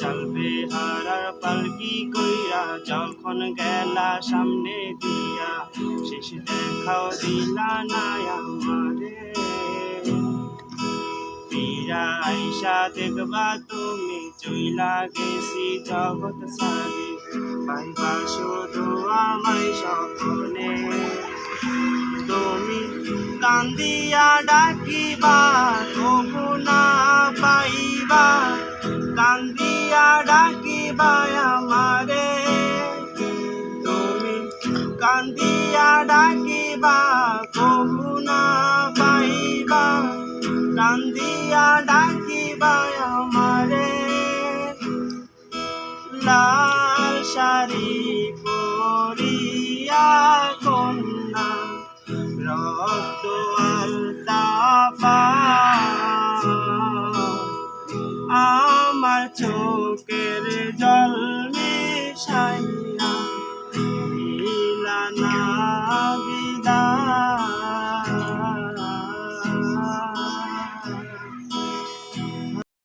চলবে হারার পালকি কইরা? যখন গেলা সামনে দিয়া, শেষ দেখাও দিলা না আমারে। ফিরা আইসা দেখবা তুমি, চইলা গেছি জগৎ সারে। পাইবা শুধু আমায় স্বপ্নে। তুমি কান্দিয়া ডাকিবা, তবু কান্দিয়া ডাকিবা আমারে। তুমি কান্দিয়া ডাকিবা না পাইবা। কান্দিয়া ডাকিবা আমারে। লাল শাড়ি পরিয়া কন্যা রক্ত আলতা পা। আমার চোখের জল মিশাইয়া বিদা